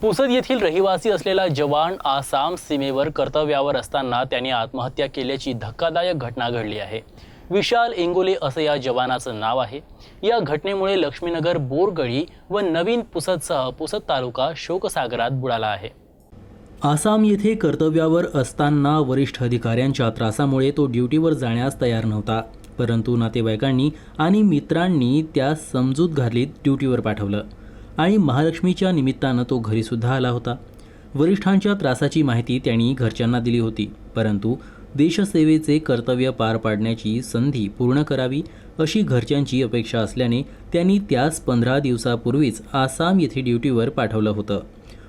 पुसद येथील रहिवासी असलेला जवान आसाम सीमेवर कर्तव्यावर असताना त्याने आत्महत्या केल्याची धक्कादायक घटना घडली आहे. विशाल इंगोले असं या जवानाचं नाव आहे. या घटनेमुळे लक्ष्मीनगर बोरगळी व नवीन पुसदसह पुसद तालुका शोकसागरात बुडाला आहे. आसाम येथे कर्तव्यावर असताना वरिष्ठ अधिकाऱ्यांच्या त्रासामुळे तो ड्युटीवर जाण्यास तयार नव्हता. परंतु नातेवाईकांनी आणि मित्रांनी त्यास समजूत घालीत ड्युटीवर पाठवलं. आणि महालक्ष्मीच्या निमित्तानं तो घरीसुद्धा आला होता. वरिष्ठांच्या त्रासाची माहिती त्यांनी घरच्यांना दिली होती परंतु देशसेवेचे कर्तव्य पार पाडण्याची संधी पूर्ण करावी अशी घरच्यांची अपेक्षा असल्याने त्यांनी त्यास पंधरा दिवसापूर्वीच आसाम येथे ड्युटीवर पाठवलं होतं.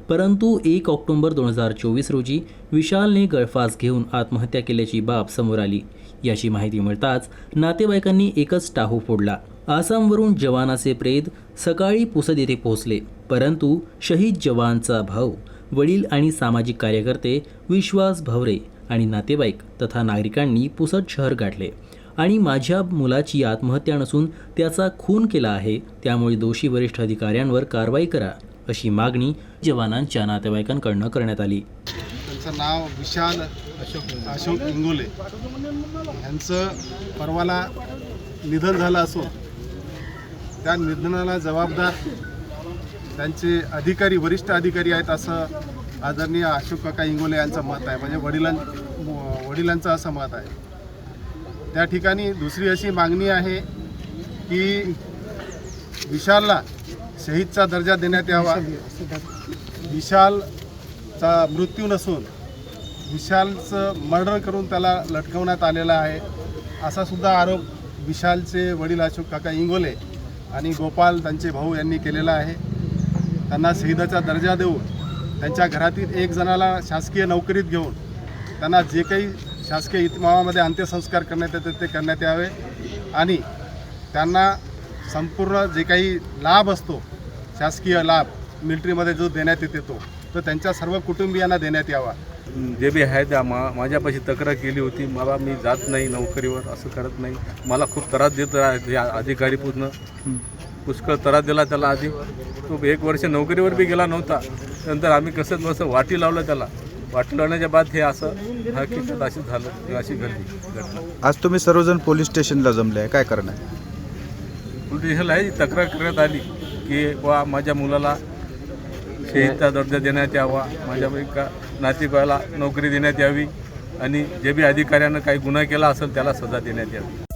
परंतु एक ऑक्टोबर दोन हजार चोवीस रोजी विशालने गळफास घेऊन आत्महत्या केल्याची बाब समोर आली. याची माहिती मिळताच नातेवाईकांनी एकच टाहू फोडला. आसामवरून जवानाचे प्रेत सकाळी पुसद येथे पोहोचले. परंतु शहीद जवानचा भाऊ वडील आणि सामाजिक कार्यकर्ते विश्वास भवरे आणि नातेवाईक तथा नागरिकांनी पुसद शहर गाठले आणि माझ्या मुलाची आत्महत्या नसून त्याचा खून केला आहे त्यामुळे दोषी वरिष्ठ अधिकाऱ्यांवर कारवाई करा अशी मागणी जवानांच्या नातेवाईकांकडनं करण्यात आली. त्यांचं नाव विशाल अशोक अशोक इंगोले. यांचं परवाला निधन झालं असून त्या निधनाला जबाबदार त्यांचे अधिकारी वरिष्ठ अधिकारी आहेत असं आदरणीय अशोक काका इंगोले यांचं मत आहे. म्हणजे वडिलां वडिलांचं असं मत आहे. त्या ठिकाणी दुसरी अशी मागणी आहे की विशालला शहीदचा दर्जा देण्यात यावा. विशालचा मृत्यू नसून विशालचं मर्डर करून त्याला लटकवण्यात आलेला आहे. असा सुद्धा आरोप विशालचे वडील अशोक काका इंगोले आणि गोपाल त्यांचे भाऊ यांनी केलेला आहे. त्यांना शहीदाचा दर्जा देऊन त्यांच्या घरातील एक जणाला शासकीय नोकरीत घेऊन त्यांना जे काही शासकीय इतमामामध्ये अंत्यसंस्कार करण्यात येतात ते करण्यात यावे. आणि त्यांना संपूर्ण जे काही लाभ असतो शासकीय लाभ मिलिटरीमध्ये जो देण्यात येते तो तर त्यांच्या सर्व कुटुंबियांना देण्यात यावा. जे बी आहे त्या मा माझ्यापाशी तक्रार केली होती मला मी जात नाही नोकरीवर असं करत नाही. मला खूप त्रास देत आहे ते अधिकारी पूर्ण. पुष्कळ त्रास दिला त्याला आधी. तो एक वर्ष नोकरीवर बी गेला नव्हता. नंतर आम्ही कसं बसं वाटी लावलं त्याला. वाटी लावण्याच्या बाद हे असं हकीकत अशी झालं. अशी घडली आज तुम्ही सर्वजण पोलीस स्टेशनला जमले आहे. काय करणार? पोलीस स्टेशनला आहे तक्रार करण्यात आली की वा माझ्या मुलाला शहीदचा दर्जा देण्यात यावा. माझ्या एका नातेवाईकाला नोकरी देण्यात यावी आणि जे बी अधिकाऱ्यानं काही गुन्हा केला असेल त्याला सजा देण्यात यावी.